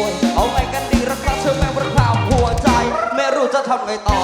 วยเอาไงกันดีรักษาเธอแม่งพระพราวหัวใจ ไม่รู้จะทำไงต่อ